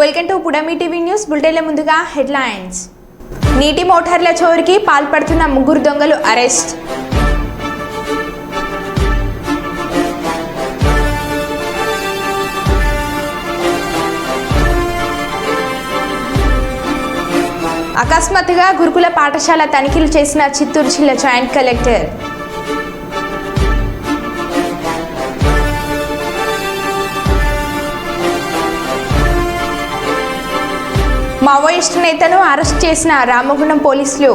Welcome to Pudami TV news బులెటిన్ల ముందుగా headlines. నీటి మోటార్ల చోరికి పాల్పడుతున్న ముగ్గురు దొంగలు అరెస్ట్. అకస్మాత్తుగా గురుకుల పాఠశాల తనిఖీలు చేసిన చిత్తూరు జిల్లా జాయింట్ కలెక్టర్. మావోయిస్టు నేతను అరెస్ట్ చేసిన రామగుండం పోలీసులు.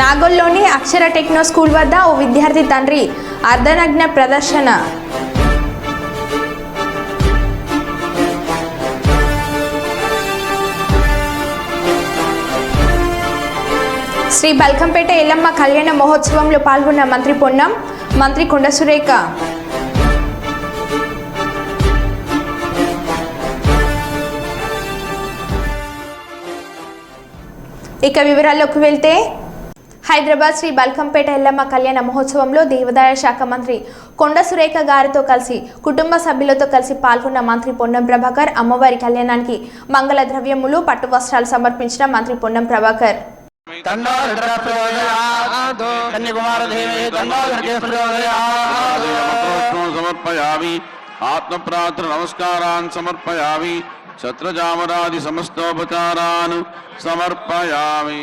నాగోల్లోని అక్షర టెక్నో స్కూల్ వద్ద ఓ విద్యార్థి తండ్రి అర్ధనగ్న ప్రదర్శన. శ్రీ బల్కంపేట ఎల్లమ్మ కళ్యాణ మహోత్సవంలో పాల్గొన్న మంత్రి పొన్నం మంత్రి కొండ సురేఖ. ఇక వివరాల్లోకి వెళ్తే హైదరాబాద్ శ్రీ బల్కంపేట ఎల్లమ్మ కళ్యాణ మహోత్సవంలో దేవాదాయ శాఖ మంత్రి కొండ సురేఖ గారితో కలిసి కుటుంబ సభ్యులతో కలిసి పాల్గొన్న మంత్రి పొన్నం ప్రభాకర్ అమ్మవారి కళ్యాణానికి మంగళ ద్రవ్యములు పట్టు వస్త్రాలు సమర్పించిన మంత్రి పొన్నం ప్రభాకర్. దండోదర ప్రయోజయాత్ కన్యకుమార దేవి దండోదరకే ప్రయోజయాత్ సమర్పయామి. నమస్కారాన్ సమర్పయామి శత్రజామరాది సమస్తోపచారాన్ సమర్పయామి.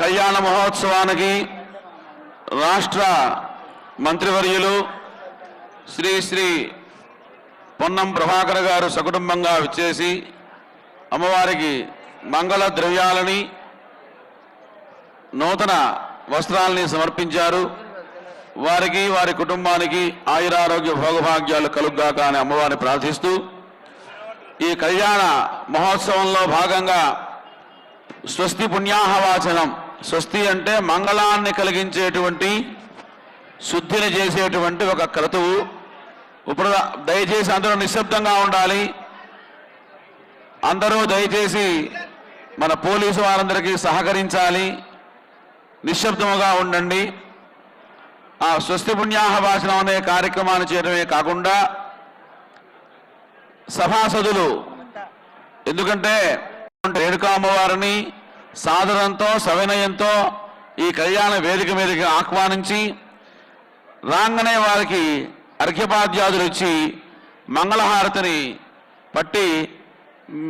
కళ్యాణ మహోత్సవానికి రాష్ట్ర మంత్రివర్యులు శ్రీ శ్రీ పొన్నం ప్రభాకర్ గారు సకుటుంబంగా విచ్చేసి అమ్మవారికి మంగళ ద్రవ్యాలని నూతన వస్త్రాలని సమర్పించారు. వారికి వారి కుటుంబానికి ఆయురారోగ్య భోగభాగ్యాలు కలుగ్గాక అని అమ్మవారిని ప్రార్థిస్తూ ఈ కళ్యాణ మహోత్సవంలో భాగంగా స్వస్తి పుణ్యాహవాచనం స్వస్తి అంటే మంగళాన్ని కలిగించేటువంటి శుద్ధిని చేసేటువంటి ఒక క్రతువు. ఇప్పుడు దయచేసి అందరూ నిశ్శబ్దంగా ఉండాలి. అందరూ దయచేసి మన పోలీసు వారందరికీ సహకరించాలి. నిశ్శబ్దముగా ఉండండి. ఆ స్వస్తి పుణ్యాహవాచనం అనే కార్యక్రమాన్ని చేయడమే కాకుండా సభాసదులు ఎందుకంటే రేణుకా అమ్మవారిని సాదరంతో సవినయంతో ఈ కళ్యాణ వేదిక మీదకి ఆహ్వానించి రాగానే వారికి అర్ఘ్యపాద్యాదులు ఇచ్చి మంగళహారతిని పట్టి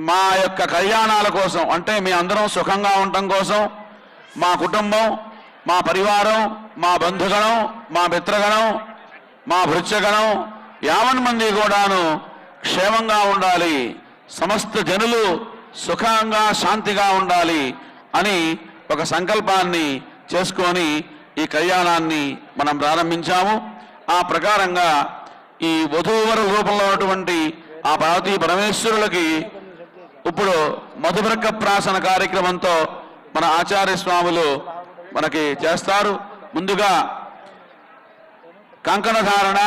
మా యొక్క కళ్యాణాల కోసం అంటే మీ అందరం సుఖంగా ఉండటం కోసం మా కుటుంబం మా పరివారం మా బంధుగణం మా మిత్రగణం మా భృత్యగణం యావన్ మంది కూడాను క్షేమంగా ఉండాలి. సమస్త జనులు సుఖంగా శాంతిగా ఉండాలి అని ఒక సంకల్పాన్ని చేసుకొని ఈ కళ్యాణాన్ని మనం ప్రారంభించాము. ఆ ప్రకారంగా ఈ వధూవర రూపంలో ఉన్నటువంటి ఆ పార్వతీ పరమేశ్వరులకి ఇప్పుడు మధుబ్రక్క ప్రాసన కార్యక్రమంతో మన ఆచార్య స్వాములు మనకి చేస్తారు. ముందుగా కంకణ ధారణ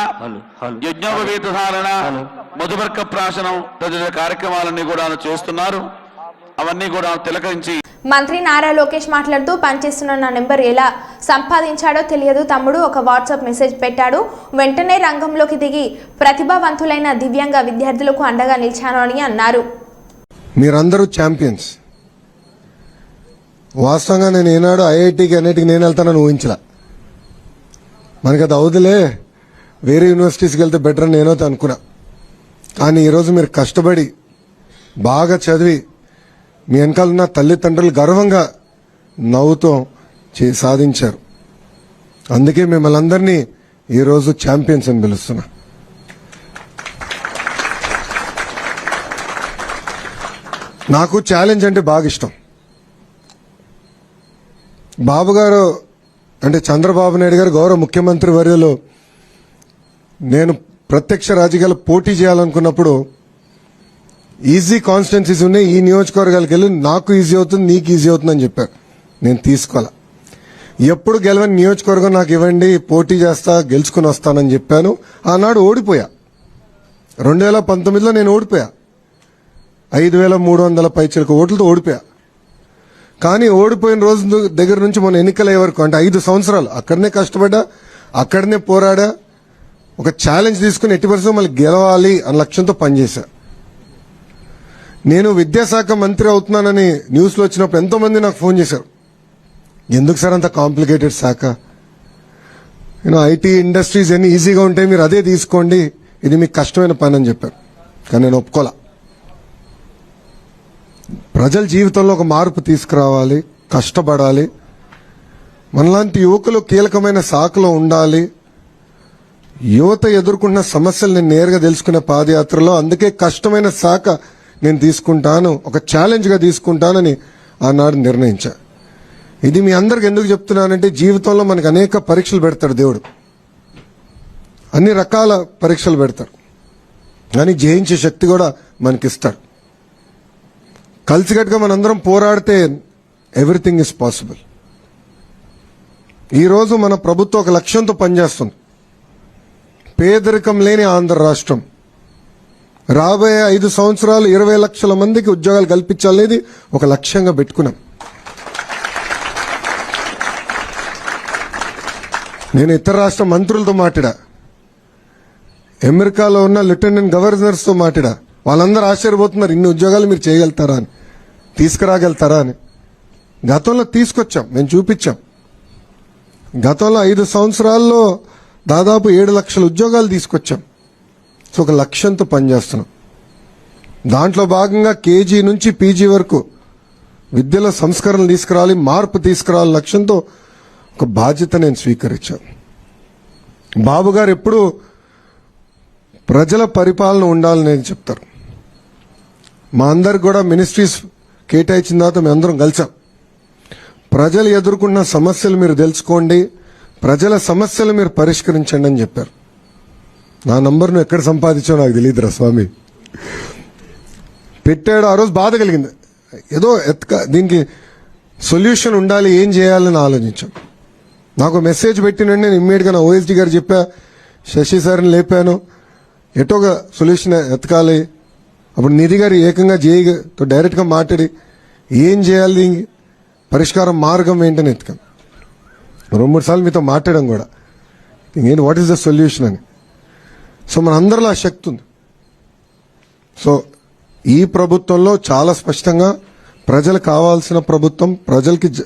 యజ్ఞోపవీత ధారణ మధుబర్క ప్రాశనం తదితర కార్యక్రమాలన్నీ కూడా చేస్తున్నారు. అవన్నీ కూడా తిలకరించి మంత్రి నారా లోకేష్ మాట్లాడుతూ పనిచేస్తున్న నా నెంబర్ ఎలా సంపాదించాడో తెలియదు. తమ్ముడు ఒక వాట్సాప్ మెసేజ్ పెట్టాడు. వెంటనే రంగంలోకి దిగి ప్రతిభావంతులైన దివ్యాంగ విద్యార్థులకు అండగా నిలిచాను అని అన్నారు. మీరందరూ ఛాంపియన్స్. వాస్తవంగా నేను ఏనాడు ఐఐటికి అన్నిటికి నేను వెళ్తానని ఊహించలా. మనకి అది అవుదులే. వేరే యూనివర్సిటీస్కి వెళ్తే బెటర్ అని నేనైతే అనుకున్నా. కానీ ఈరోజు మీరు కష్టపడి బాగా చదివి మీ వెనకాల ఉన్న తల్లిదండ్రులు గర్వంగా నవ్వుతో చే సాధించారు. అందుకే మిమ్మల్ని అందరినీ ఈరోజు ఛాంపియన్స్ అని పిలుస్తున్నా. నాకు ఛాలెంజ్ అంటే బాగా ఇష్టం. బాబు గారు అంటే చంద్రబాబు నాయుడు గారు గౌరవ ముఖ్యమంత్రి వర్యలో. నేను ప్రత్యక్ష రాజకీయాలు పోటీ చేయాలనుకున్నప్పుడు ఈజీ కాన్స్టిట్యున్సీస్ ఉన్నాయి. ఈ నియోజకవర్గాలకు వెళ్ళి నాకు ఈజీ అవుతుంది నీకు ఈజీ అవుతుంది అని చెప్పారు నేను తీసుకోవాలా? ఎప్పుడు గెలవని నియోజకవర్గం నాకు ఇవ్వండి పోటీ చేస్తా గెలుచుకుని వస్తానని చెప్పాను. ఆనాడు ఓడిపోయా. రెండు వేల పంతొమ్మిదిలో నేను ఓడిపోయా. ఐదు వేల మూడు వందల పైచలకు ఓట్లతో ఓడిపోయా. కానీ ఓడిపోయిన రోజు దగ్గర నుంచి మన ఎన్నికలయ్యే వరకు అంటే ఐదు సంవత్సరాలు అక్కడనే కష్టపడ్డా అక్కడనే పోరాడా ఒక ఛాలెంజ్ తీసుకుని ఎట్టి పరిస్థితి మళ్ళీ గెలవాలి అన్న లక్ష్యంతో పనిచేశా. నేను విద్యాశాఖ మంత్రి అవుతున్నానని న్యూస్లో వచ్చినప్పుడు ఎంతోమంది నాకు ఫోన్ చేశారు. ఎందుకు సార్ అంత కాంప్లికేటెడ్ శాఖ? నేను ఐటీ ఇండస్ట్రీస్ ఎన్ని ఈజీగా ఉంటాయి మీరు అదే తీసుకోండి. ఇది మీకు కష్టమైన పని అని చెప్పారు. కానీ నేను ఒప్పుకోలే. ప్రజల జీవితంలో ఒక మార్పు తీసుకురావాలి కష్టపడాలి. మనలాంటి యువకులు కీలకమైన శాఖలో ఉండాలి. యువత ఎదుర్కొన్న సమస్యలు నేను నేరుగా తెలుసుకునే పాదయాత్రలో అందుకే కష్టమైన శాఖ నేను తీసుకుంటాను ఒక ఛాలెంజ్గా తీసుకుంటానని ఆనాడు నిర్ణయించా. ఇది మీ అందరికి ఎందుకు చెప్తున్నానంటే జీవితంలో మనకు అనేక పరీక్షలు పెడతాడు దేవుడు. అన్ని రకాల పరీక్షలు పెడతాడు. కానీ జయించే శక్తి కూడా మనకిస్తాడు. కలిసికట్టుగా మనందరం పోరాడితే ఎవ్రీథింగ్ ఇస్ పాసిబుల్ ఈరోజు మన ప్రభుత్వం ఒక లక్ష్యంతో పనిచేస్తుంది. పేదరికం లేని ఆంధ్ర రాష్ట్రం. రాబోయే ఐదు సంవత్సరాలు ఇరవై లక్షల మందికి ఉద్యోగాలు కల్పించాలనేది ఒక లక్ష్యంగా పెట్టుకున్నాం. నేను ఇతర రాష్ట్ర మంత్రులతో మాట్లాడా. అమెరికాలో ఉన్న లెఫ్టినెంట్ గవర్నర్స్తో మాట్లాడా. వాళ్ళందరూ ఆశ్చర్యపోతున్నారు ఇన్ని ఉద్యోగాలు మీరు చేయగలుగుతారా అని. తీసుకురాగలుగుతారా అని. గతంలో తీసుకొచ్చాం మేము చూపించాం. గతంలో ఐదు సంవత్సరాల్లో దాదాపు ఏడు లక్షల ఉద్యోగాలు తీసుకొచ్చాం. సో ఒక లక్ష్యంతో పనిచేస్తున్నాం. దాంట్లో భాగంగా కేజీ నుంచి పీజీ వరకు విద్యలో సంస్కరణలు తీసుకురావాలి మార్పు తీసుకురావాలి లక్ష్యంతో ఒక బాధ్యత నేను స్వీకరించాను. బాబు గారు ఎప్పుడు ప్రజల పరిపాలన ఉండాలని చెప్తారు. మా అందరికి కూడా మినిస్ట్రీస్ కేటాయించిన తర్వాత మేము అందరం కలిసాం. ప్రజలు ఎదుర్కొన్న సమస్యలు మీరు తెలుసుకోండి. ప్రజల సమస్యలు మీరు పరిష్కరించండి అని చెప్పారు. నా నంబర్ను ఎక్కడ సంపాదించో నాకు తెలియదురా స్వామి. పెట్టాడు ఆ రోజు బాధ కలిగింది. ఏదో ఎత్క దీనికి సొల్యూషన్ ఉండాలి ఏం చేయాలని ఆలోచించాం. నాకు మెసేజ్ పెట్టినండి నేను ఇమ్మీడియట్గా నా ఓఎస్డి గారు చెప్పా శశి సార్ని లేపాను. ఎటోగా సొల్యూషన్ ఎతకాలి? అప్పుడు నిధి గారు ఏకంగా జేఈతో డైరెక్ట్గా మాట్లాడి ఏం చేయాలి దీనికి పరిష్కారం మార్గం ఏంటని ఎత్తుకాను రెండు మూడు సార్లు మీతో మాట్లాడడం కూడా. నేను వాట్ ఈస్ ద సొల్యూషన్ అని. సో మన అందరిలో ఆ శక్తి ఉంది. సో ఈ ప్రభుత్వంలో చాలా స్పష్టంగా ప్రజలు కావాల్సిన ప్రభుత్వం ప్రజలకి జ-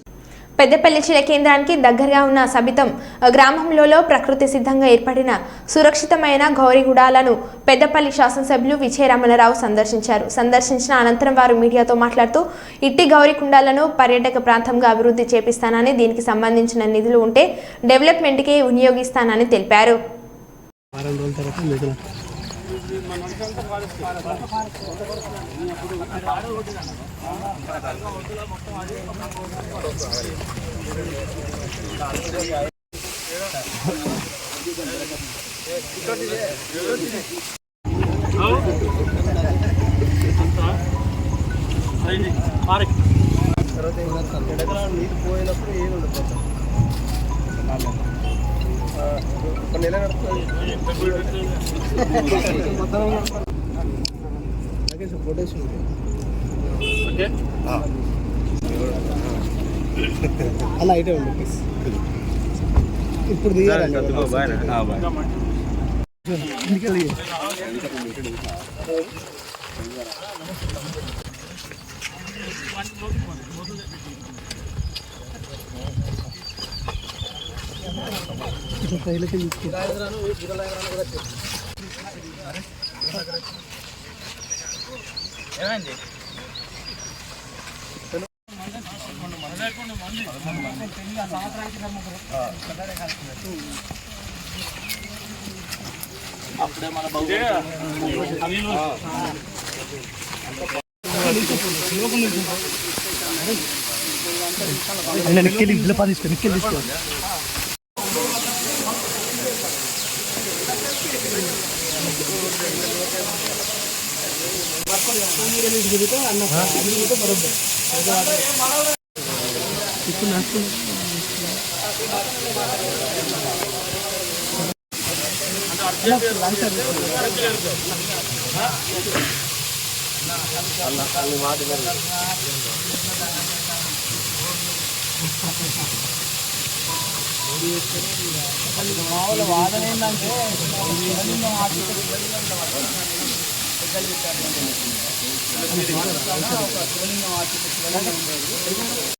పెద్దపల్లి జిల్లా కేంద్రానికి దగ్గరగా ఉన్న సబితం గ్రామంలో ప్రకృతి సిద్ధంగా ఏర్పడిన సురక్షితమైన గౌరీగూడాలను పెద్దపల్లి శాసనసభ్యులు విజయరామలరావు సందర్శించారు. సందర్శించిన అనంతరం వారు మీడియాతో మాట్లాడుతూ ఇట్టి గౌరీకుండాలను పర్యాటక ప్రాంతంగా అభివృద్ధి చేపిస్తానని దీనికి సంబంధించిన నిధులు ఉంటే డెవలప్మెంట్కే వినియోగిస్తానని తెలిపారు. వారం రోజుల తర్వాత మిగిలిన నీరు పోయినప్పుడు ఏది ఉండదు ఫోటోస్ అలా అయితే ఉంది ప్లీజ్ ఇప్పుడు దిగాలి పైలకి తీసుకో నిక్కెళ్ళి ఇంట్లో పది తీసుకో నిక్కెళ్ళి తీసుకో இப்போ நசு మామూలు వాదన ఏంటంటే ఆర్టికల్ ఒక ట్రోలింగ్ ఆర్టికల్ ఉండేది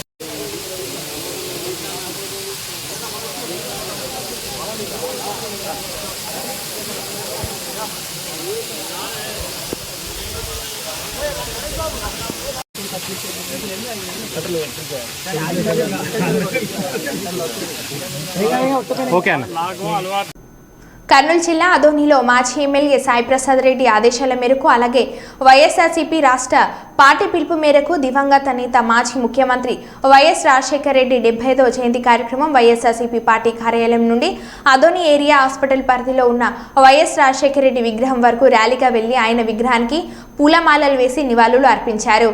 ఓకే అన్న. కర్నూలు జిల్లా అదోనిలో మాజీ ఎమ్మెల్యే సాయిప్రసాద్ రెడ్డి ఆదేశాల మేరకు అలాగే వైఎస్ఆర్సీపీ రాష్ట్ర పార్టీ పిలుపు మేరకు దివంగత నేత మాజీ ముఖ్యమంత్రి వైఎస్ రాజశేఖర రెడ్డి డెబ్బై జయంతి కార్యక్రమం వైఎస్ఆర్సీపీ పార్టీ కార్యాలయం నుండి అదోని ఏరియా హాస్పిటల్ పరిధిలో ఉన్న వైఎస్ రాజశేఖర రెడ్డి విగ్రహం వరకు ర్యాలీగా వెళ్ళి ఆయన విగ్రహానికి పూలమాలలు వేసి నివాళులు అర్పించారు.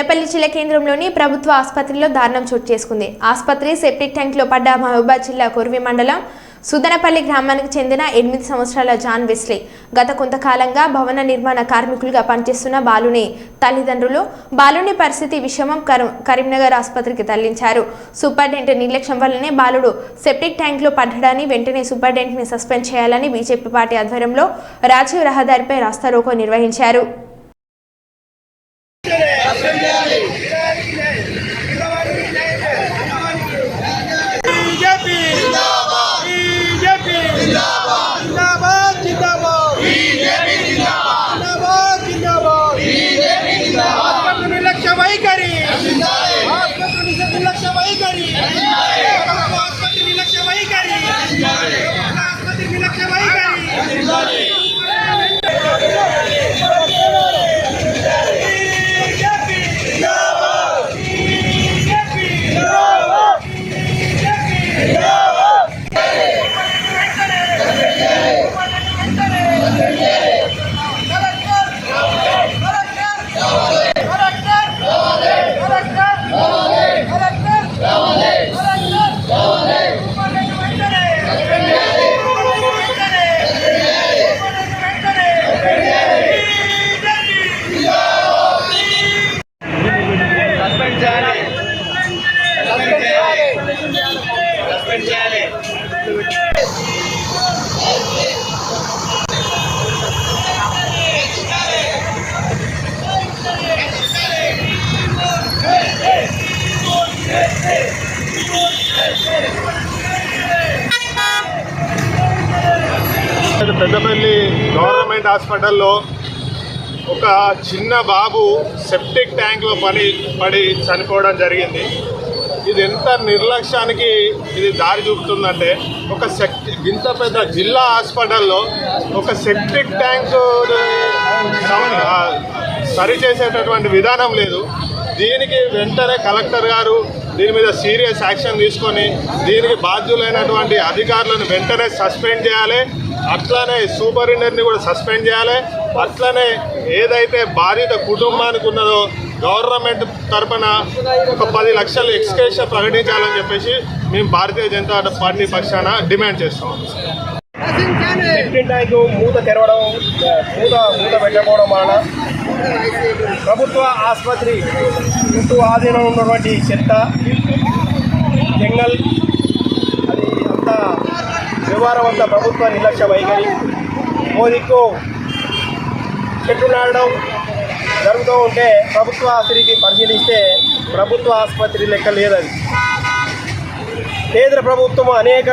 పెద్దపల్లి జిల్లా కేంద్రంలోని ప్రభుత్వ ఆసుపత్రిలో దారుణం చోటు చేసుకుంది. ఆసుపత్రి సెప్టిక్ ట్యాంక్లో పడ్డ మహబూబాద్ జిల్లా కుర్వి మండలం సుదనపల్లి గ్రామానికి చెందిన ఎనిమిది సంవత్సరాల జాన్ వెస్లీ గత కొంతకాలంగా భవన నిర్మాణ కార్మికులుగా పనిచేస్తున్న బాలుని తల్లిదండ్రులు. బాలుని పరిస్థితి విషమం కరీంనగర్ ఆసుపత్రికి తరలించారు. సూపరింటెండెంట్ నిర్లక్ష్యం వల్లనే బాలుడు సెప్టిక్ ట్యాంక్లో పడ్డాడని వెంటనే సూపరింటెండెంట్ని సస్పెండ్ చేయాలని బీజేపీ పార్టీ ఆధ్వర్యంలో రాజీవ్ రహదారిపై రాస్తారోకో నిర్వహించారు. బీజేపీ గవర్నమెంట్ హాస్పిటల్లో ఒక చిన్న బాబు సెప్టిక్ ట్యాంక్లో పడి పడి చనిపోవడం జరిగింది. ఇది ఎంత నిర్లక్ష్యానికి ఇది దారి చూపుతుందంటే ఒక సెక్ ఇంత పెద్ద జిల్లా హాస్పిటల్లో ఒక సెప్టిక్ ట్యాంక్ సరిచేసేటటువంటి విధానం లేదు. దీనికి వెంటనే కలెక్టర్ గారు దీని మీద సీరియస్ యాక్షన్ తీసుకొని దీనికి బాధ్యులైనటువంటి అధికారులను వెంటనే సస్పెండ్ చేయాలి. అట్లనే సూపరింటెండెంట్ని కూడా సస్పెండ్ చేయాలి. అట్లనే ఏదైతే బాధిత కుటుంబానికి ఉన్నదో గవర్నమెంట్ తరపున ఒక పది లక్షలు ఎక్స్కేషన్ ప్రకటించాలని చెప్పేసి మేము భారతీయ జనతా పార్టీ పక్షాన డిమాండ్ చేస్తాం. ట్యాంక్ మూత తెరవడం మూత మూత పెట్టకపోవడం వలన ప్రభుత్వ ఆసుపత్రి చుట్టూ ఆధీనం ఉన్నటువంటి చెత్త జంగల్ అది అంతా వ్యవహారం అంతా ప్రభుత్వ నిర్లక్ష్య వైఖరి మోదీకు చెట్టు నాడడం జరుగుతూ ఉంటే ప్రభుత్వ ఆసుపత్రికి పరిశీలిస్తే ప్రభుత్వ ఆసుపత్రి లెక్క లేదది కేంద్ర ప్రభుత్వం అనేక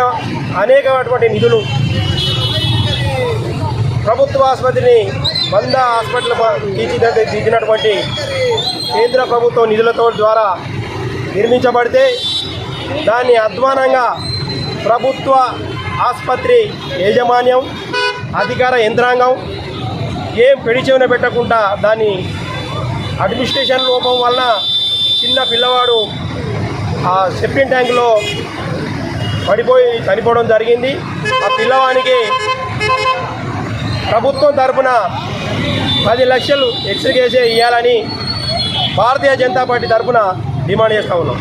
అనేకమైనటువంటి నిధులు ప్రభుత్వ ఆసుపత్రిని వంద హాస్పిటల్ తీర్చిదిద్ద తీర్చినటువంటి కేంద్ర ప్రభుత్వ నిధులతో ద్వారా నిర్మించబడితే దాన్ని అధ్వానంగా ప్రభుత్వ ఆసుపత్రి యాజమాన్యం అధికార యంత్రాంగం ఏం పెడిచెవిన పెట్టకుండా దాని అడ్మినిస్ట్రేషన్ లోపం వలన చిన్న పిల్లవాడు ఆ సెప్టిన్ ట్యాంక్లో పడిపోయి చనిపోవడం జరిగింది. ఆ పిల్లవానికి ప్రభుత్వం తరపున పది లక్షలు ఎక్స్గ్రేసే ఇవ్వాలని భారతీయ జనతా పార్టీ తరఫున డిమాండ్ చేస్తా ఉన్నాం.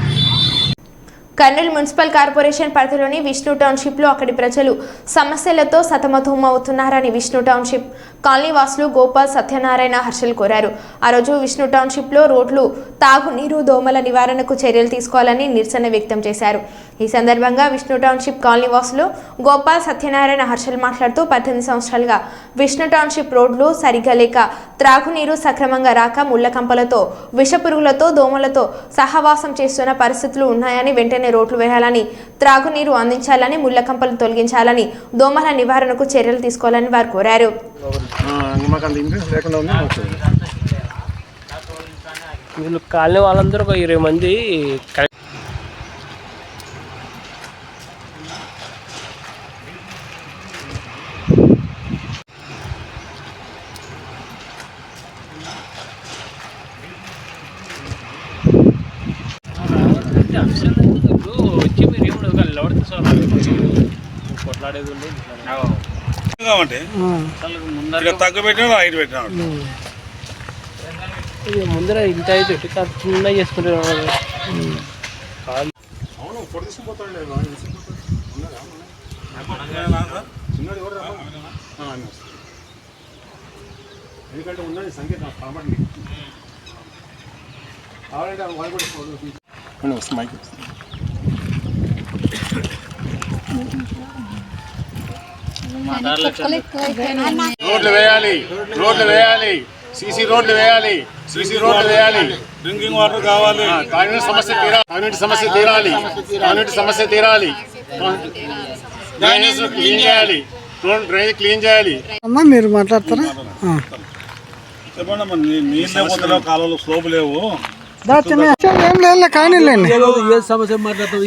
కర్నూలు మున్సిపల్ కార్పొరేషన్ పరిధిలోని విష్ణు టౌన్షిప్లో అక్కడి ప్రజలు సమస్యలతో సతమతమవుతున్నారని విష్ణు టౌన్షిప్ కాలనీ వాసులు గోపాల్ సత్యనారాయణ హర్షల్ కోరారు. ఆ రోజు విష్ణు టౌన్షిప్లో రోడ్లు తాగునీరు దోమల నివారణకు చర్యలు తీసుకోవాలని నిరసన వ్యక్తం చేశారు. ఈ సందర్భంగా విష్ణు టౌన్షిప్ కాలనీ వాసులు గోపాల్ సత్యనారాయణ హర్షల్ మాట్లాడుతూ పద్దెనిమిది సంవత్సరాలుగా విష్ణు టౌన్షిప్ రోడ్లు సరిగ్గా లేక త్రాగునీరు సక్రమంగా రాక ముళ్ళ కంపలతో విషపురుగులతో దోమలతో సహవాసం చేస్తున్న పరిస్థితులు ఉన్నాయని వెంటనే రోడ్లు వేయాలని త్రాగునీరు అందించాలని ముళ్ళ కంపలు తొలగించాలని దోమల నివారణకు చర్యలు తీసుకోవాలని వారు కోరారు. వీళ్ళు కాలనీ వాళ్ళందరూ ఒక ఇరవై మంది కరెక్ట్ వచ్చి మీరు ఏమన్నా లవడితే సార్ కొట్లాడేది ఉండే అంటే ఇక తగ్గు పెట్టినా హైట్ పెట్టినా ఇది ముందర ఇంత అయితే చిన్న చేసుకుంటారు ఎందుకంటే ఉన్నది సంఖ్య కాబట్టి కావాలంటే వాళ్ళు కూడా ఫోటో మైక్ రోడ్లు వేయాలి రోడ్లు వేయాలి సీసీ రోడ్లు వేయాలి సీసీ రోడ్లు వేయాలి. డ్రింకింగ్ వాటర్ కావాలి. తాగునీటి సమస్య తీరాలి తాగునీటి సమస్య తీరాలి తాగునీటి సమస్య తీరాలి. డ్రైనేజ్ క్లీన్ చేయాలి డ్రైనేజ్ క్లీన్ చేయాలి. అమ్మా మీరు మాట్లాడతారా. చెప్పండి నీళ్ళే పోతున్నావు కాలువలు స్లోపు లేవు. ఏం లేదు కానీ లేండి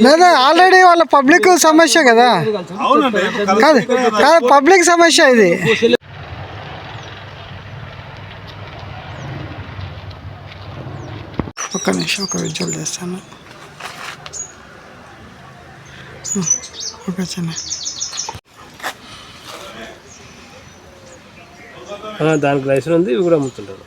లేదా ఆల్రెడీ వాళ్ళ పబ్లిక్ సమస్య కదా? అవునండి కాదు కాదు పబ్లిక్ సమస్య ఇది. ఒక్క నిమిషం ఒక విజువల్ చేస్తాను. ఓకే చిన్న. దానికి లైసెన్స్ ఉంది ఇవి కూడా అమ్ముతుంటారు.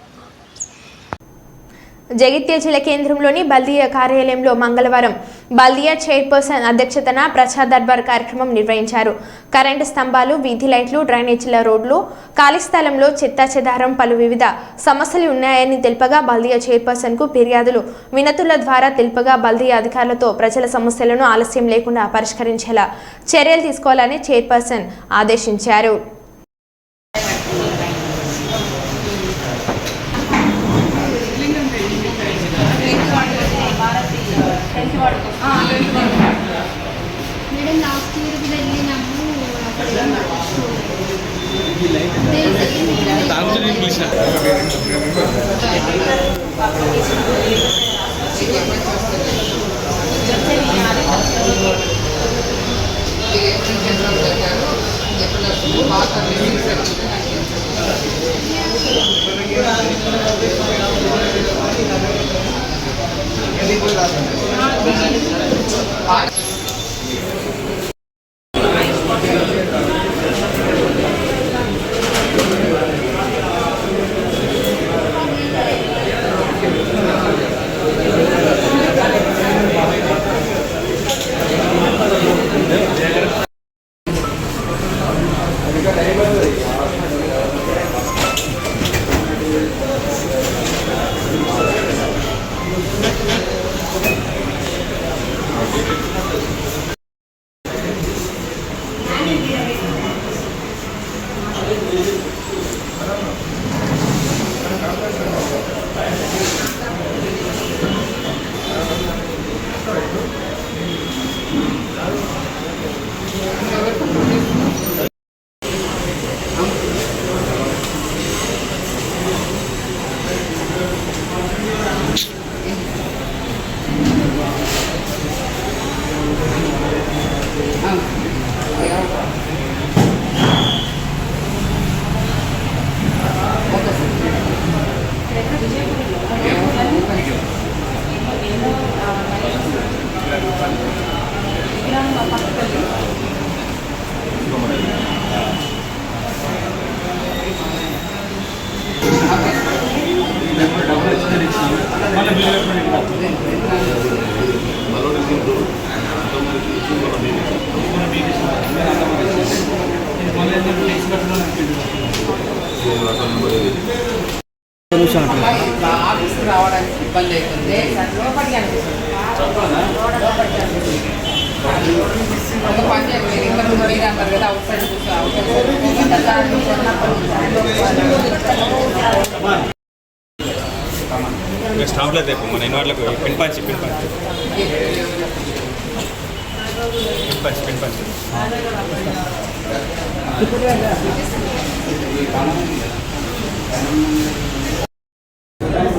జగిత్యాల జిల్లా కేంద్రంలోని బల్దియా కార్యాలయంలో మంగళవారం బల్దియా చైర్పర్సన్ అధ్యక్షతన ప్రజా దర్బార్ కార్యక్రమం నిర్వహించారు. కరెంటు స్తంభాలు వీధి లైట్లు డ్రైనేజీల రోడ్లు ఖాళీ స్థలంలో చెత్తా చెదారం పలు వివిధ సమస్యలు ఉన్నాయని తెలుపగా బల్దియా చైర్పర్సన్కు ఫిర్యాదులు. వినతుల ద్వారా తెలుపగా బల్దియా అధికారులతో ప్రజల సమస్యలను ఆలస్యం లేకుండా పరిష్కరించేలా చర్యలు తీసుకోవాలని చైర్పర్సన్ ఆదేశించారు. ಊರಿನಲ್ಲಿ ನಾವು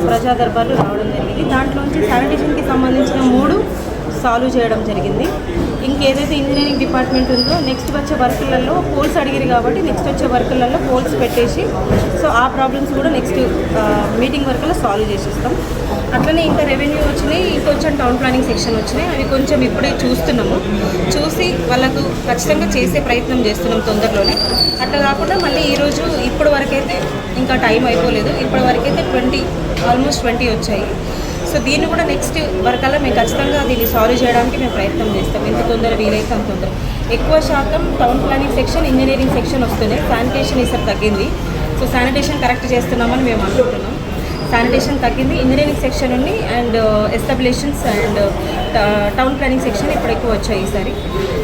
ప్రజా దర్బార్లు రావడం జరిగింది. దాంట్లోంచి శానిటేషన్కి సంబంధించిన మూడు సాల్వ్ చేయడం జరిగింది. ఇంకేదైతే ఇంజనీరింగ్ డిపార్ట్మెంట్ ఉందో నెక్స్ట్ వచ్చే వర్కులలో పోల్స్ అడిగిరు కాబట్టి నెక్స్ట్ వచ్చే వర్కులలో పోల్స్ పెట్టేసి సో ఆ ప్రాబ్లమ్స్ కూడా నెక్స్ట్ మీటింగ్ వరకులో సాల్వ్ చేసేస్తాం. అట్లనే ఇంకా రెవెన్యూ వచ్చినాయి ఇంకొంచెం టౌన్ ప్లానింగ్ సెక్షన్ వచ్చినాయి. అవి కొంచెం ఇప్పుడే చూస్తున్నాము. చూసి వాళ్ళకు ఖచ్చితంగా చేసే ప్రయత్నం చేస్తున్నాం తొందరలోనే. అట్లా కాకుండా మళ్ళీ ఈరోజు ఇప్పటి ఇప్పుడు వరకైతే ఇంకా టైం అయిపోలేదు. ఇప్పటి వరకైతే ట్వంటీ ఆల్మోస్ట్ ట్వంటీ వచ్చాయి. సో దీన్ని కూడా నెక్స్ట్ వరకల్లా మేము ఖచ్చితంగా దీన్ని సాల్వ్ చేయడానికి మేము ప్రయత్నం చేస్తాం. ఎంత తొందర వీలైతే అంత తొందర. ఎక్కువ శాతం town planning section engineering section వస్తున్నాయి శానిటేషన్ ఈసారి తగ్గింది. సో శానిటేషన్ కరెక్ట్ చేస్తున్నామని మేము అనుకుంటున్నాం. శానిటేషన్ తగ్గింది. ఇంజనీరింగ్ సెక్షన్ ఉంది and establishments and town planning section ఇప్పుడు ఎక్కువ వచ్చాయి ఈసారి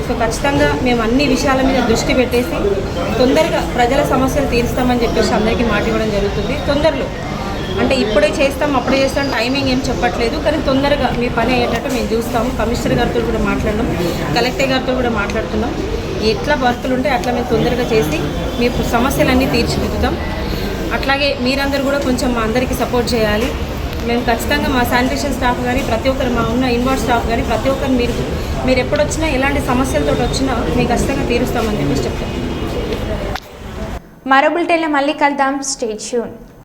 సో ఖచ్చితంగా మేము అన్ని విషయాల మీద దృష్టి పెట్టేసి తొందరగా ప్రజల సమస్యలు తీరుస్తామని చెప్పేసి అందరికీ మాట ఇవ్వడం జరుగుతుంది. తొందరలో. అంటే ఇప్పుడే చేస్తాం అప్పుడే చేస్తాం టైమింగ్ ఏం చెప్పట్లేదు కానీ తొందరగా మీ పని అయ్యేటట్టు మేము చూస్తాము కమిషనర్ గారితో కూడా మాట్లాడడం కలెక్టర్ గారితో కూడా మాట్లాడుతున్నాం. ఎట్లా వర్కులు ఉంటే అట్లా మేము తొందరగా చేసి మీ సమస్యలన్నీ తీర్చిదిద్దుతాం. అట్లాగే మీరందరూ కూడా కొంచెం మా అందరికీ సపోర్ట్ చేయాలి. మేము ఖచ్చితంగా మా శానిటేషన్ స్టాఫ్ కానీ ప్రతి ఒక్కరు మా ఉన్న ఇన్వార్డ్ స్టాఫ్ కానీ ప్రతి ఒక్కరు మీరు మీరు ఎప్పుడొచ్చినా ఎలాంటి సమస్యలతో వచ్చినా మేము ఖచ్చితంగా తీరుస్తామని చెప్పేసి చెప్తాను మరో బులెటిన్లో మళ్ళీ కలుద్దాం. State tune